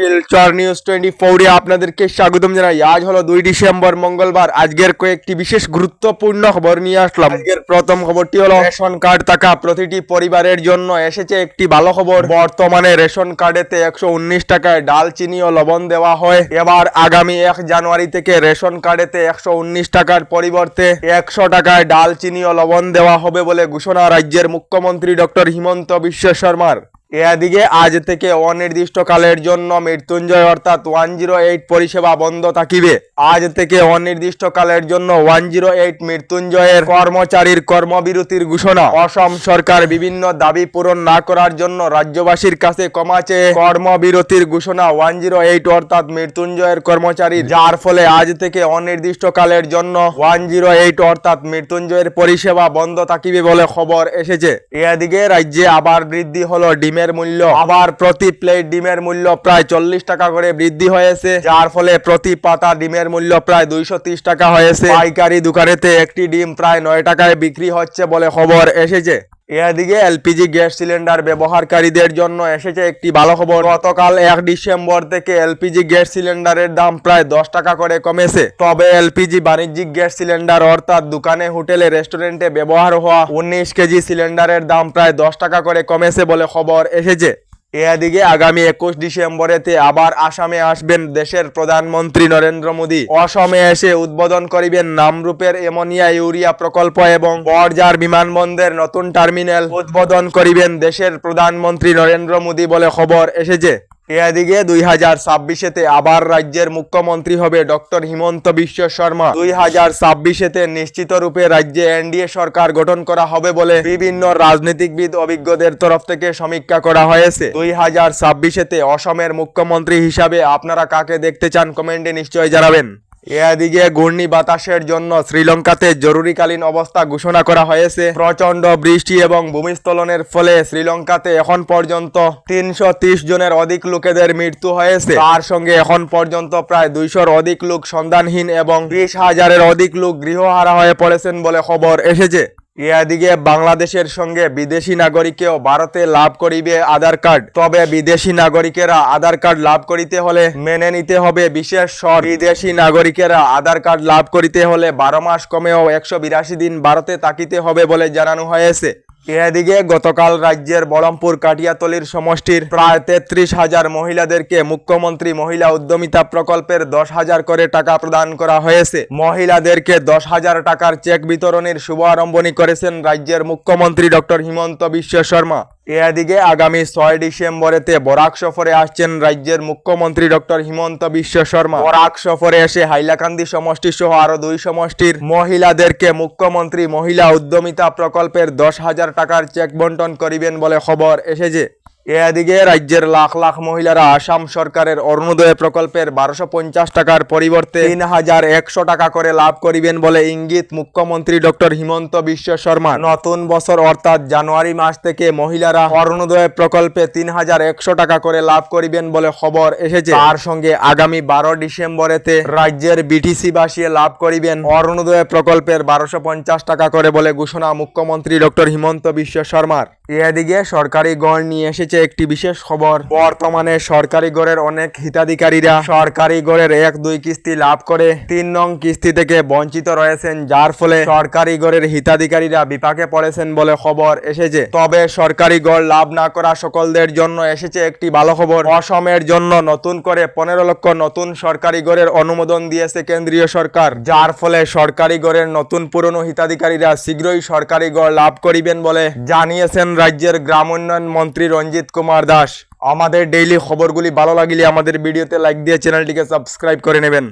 Silchar news twenty ফোরে আপনাদেরকে স্বাগতম জানাই। আজ হলো দুই ডিসেম্বর, মঙ্গলবার। আজকের কয়েকটি বিশেষ গুরুত্বপূর্ণ খবর নিয়ে আসলাম। আজকের প্রথম খবরটি হলো, রেশন কার্ড থাকা প্রতিটি পরিবারের জন্য এসেছে একটি ভালো খবর। বর্তমানে রেশন কার্ডেতে একশো উনিশ টাকায় ডাল, চিনি ও লবণ দেওয়া হয়। এবার আগামী এক জানুয়ারি থেকে রেশন কার্ডেতে একশো উনিশ টাকার পরিবর্তে একশো টাকায় ডাল, চিনি ও লবণ দেওয়া হবে বলে ঘোষণা রাজ্যের মুখ্যমন্ত্রী ডক্টর হিমন্ত বিশ্ব শর্মার। এদিকে আজ থেকে অনির্দিষ্টকালের জন্য মৃত্যুঞ্জয় অর্থাৎ ওয়ান জিরো এইট পরিষেবা বন্ধ থাকিবে। আজ থেকে অনির্দিষ্টকালের জন্য ওয়ান জিরো এইট মৃত্যুঞ্জয়ের কর্মচারীর কর্মবিরতির ঘোষণা। অসম সরকার বিভিন্ন দাবি পূরণ না করার জন্য রাজ্যবাসীর কাছে কমাচে কর্মবিরতির ঘোষণা ওয়ান জিরো এইট অর্থাৎ মৃত্যুঞ্জয়ের কর্মচারী যার ফলে আজ থেকে অনির্দিষ্টকালের জন্য ওয়ান জিরো এইট অর্থাৎ মৃত্যুঞ্জয়ের পরিষেবা বন্ধ থাকিবে বলে খবর এসেছে। এদিকে রাজ্যে আবার বৃদ্ধি হলো ডিমের মূল্য। আবার প্রতি প্লেট ডিমের মূল্য প্রায় চল্লিশ টাকা করে বৃদ্ধি হয়েছে যার ফলে প্রতি পাতা ডিমের মূল্য প্রায় দুইশ ত্রিশ টাকা হয়েছে। পাইকারি দোকানেতে একটি ডিম প্রায় নয় টাকায় বিক্রি হচ্ছে বলে খবর এসেছে। এদিকে এলপিজি গ্যাস সিলিন্ডার ব্যবহারকারীদের জন্য এসেছে একটি ভালো খবর। গতকাল এক ডিসেম্বর থেকে এলপিজি গ্যাস সিলিন্ডারের দাম প্রায় দশ টাকা করে কমেছে। তবে এলপিজি বাণিজ্যিক গ্যাস সিলিন্ডার অর্থাৎ দোকানে, হোটেলে, রেস্টুরেন্টে ব্যবহার হওয়া উনিশ কেজি সিলিন্ডারের দাম প্রায় দশ টাকা করে কমেছে বলে খবর এসেছে। এদিকে আগামী একুশ ডিসেম্বরেতে আবার আসামে আসবেন দেশের প্রধানমন্ত্রী নরেন্দ্র মোদী। অসমে এসে উদ্বোধন করিবেন নামরূপের এমোনিয়া ইউরিয়া প্রকল্প এবং বরজার বিমানবন্দরের নতুন টার্মিনাল। উদ্বোধন করিবেন দেশের প্রধানমন্ত্রী নরেন্দ্র মোদী বলে খবর এসেছে। এদিকে দুই হাজার ছাব্বিশেতে আবার রাজ্যের মুখ্যমন্ত্রী হবে ডক্টর হিমন্ত বিশ্ব শর্মা। দুই হাজার ছাব্বিশেতে নিশ্চিত রূপে রাজ্যে এনডিএ সরকার গঠন করা হবে বলে বিভিন্ন রাজনীতিকবিদ অভিজ্ঞদের তরফ থেকে সমীক্ষা করা হয়েছে। দুই হাজার ছাব্বিশেতে অসমের মুখ্যমন্ত্রী হিসাবে আপনারা কাকে দেখতে চান কমেন্টে নিশ্চয়ই জানাবেন। এদিকে ঘূর্ণি বাতাসের জন্য শ্রীলঙ্কাতে জরুরিকালীন অবস্থা ঘোষণা করা হয়েছে। প্রচণ্ড বৃষ্টি এবং ভূমিস্খলনের ফলে শ্রীলঙ্কাতে এখন পর্যন্ত তিনশো জনের অধিক লোকেদের মৃত্যু হয়েছে। তার সঙ্গে এখন পর্যন্ত প্রায় দুইশোর অধিক লোক সন্ধানহীন এবং ত্রিশ হাজারের অধিক লোক গৃহহারা হয়ে পড়েছেন বলে খবর এসেছে। এদিকে বাংলাদেশের সঙ্গে বিদেশি নাগরিকেও ভারতে লাভ করিবে আধার কার্ড। তবে বিদেশি নাগরিকেরা আধার কার্ড লাভ করিতে হলে মেনে নিতে হবে বিশেষ শর্ত। বিদেশি নাগরিকেরা আধার কার্ড লাভ করিতে হলে বারো মাস কমেও একশো বিরাশি দিন ভারতে তাকিতে হবে বলে জানানো হয়েছে। এদিকে গতকাল রাজ্যের বলমপুর কাটিয়াতলির সমষ্টির প্রায় তেত্রিশ হাজার মহিলাদেরকে মুখ্যমন্ত্রী মহিলা উদ্যমিতা প্রকল্পের দশ হাজার করে টাকা প্রদান করা হয়েছে। মহিলাদেরকে দশ হাজার টাকার চেক বিতরণের শুভারম্ভনী করেছেন রাজ্যের মুখ্যমন্ত্রী ডক্টর হিমন্ত বিশ্ব শর্মা। এদিকে আগামী ছয় ডিসেম্বরেতে বরাক সফরে আসছেন রাজ্যের মুখ্যমন্ত্রী ডক্টর হিমন্ত বিশ্ব শর্মা। বরাক সফরে এসে হাইলাকান্দি সমষ্টি সহ আরও দুই সমষ্টির মহিলাদেরকে মুখ্যমন্ত্রী মহিলা উদ্যমিতা প্রকল্পের দশ হাজার টাকার চেক বন্টন করিবেন বলে খবর এসেছে। এদিকে রাজ্যের লাখ লাখ মহিলারা আসাম সরকারের অরুণোদয় প্রকল্পের বারোশো পঞ্চাশ টাকার পরিবর্তে তিন হাজার একশো টাকা করে লাভ করিবেন বলে ইঙ্গিত মুখ্যমন্ত্রী ডক্টর হিমন্ত বিশ্ব শর্মা। নতুন বছর অর্থাৎ জানুয়ারি মাস থেকে মহিলারা অরুণোদয় প্রকল্পে তিন হাজার একশো টাকা করে লাভ করিবেন বলে খবর এসেছে। তার সঙ্গে আগামী বারো ডিসেম্বরেতে রাজ্যের বিটিসি বাসিয়ে লাভ করিবেন অরুণোদয় প্রকল্পের বারোশো পঞ্চাশ টাকা করে বলে ঘোষণা মুখ্যমন্ত্রী ডক্টর হিমন্ত বিশ্ব শর্মার। এদিকে সরকারি গড় নিয়ে এসেছে একটি বিশেষ খবর। বর্তমানে সরকারি গড়ের অনেক হিতাধিকারীরা সরকারি গড়ের এক, দুই কিস্তি লাভ করে তিন নং কিস্তি থেকে বঞ্চিত রয়েছেন, যার ফলে সরকারি গড়ের হিতাধিকারীরা বিপাকে পড়েছেন বলে খবর এসেছে। তবে সরকারি গড় লাভ না করা সকলদের জন্য এসেছে একটি ভালো খবর। অসমের জন্য নতুন করে পনেরো লক্ষ নতুন সরকারি গড়ের অনুমোদন দিয়েছে কেন্দ্রীয় সরকার। যার ফলে সরকারি গড়ের নতুন পুরনো হিতাধিকারীরা শীঘ্রই সরকারি গড় লাভ করিবেন বলে জানিয়েছেন রাজ্যের গ্রাম উন্নয়ন মন্ত্রী রঞ্জিত কুমার দাস। আমাদের ডেইলি খবরগুলি ভালো লাগলে আমাদের ভিডিওতে লাইক দিয়ে চ্যানেলটিকে সাবস্ক্রাইব করে নেবেন।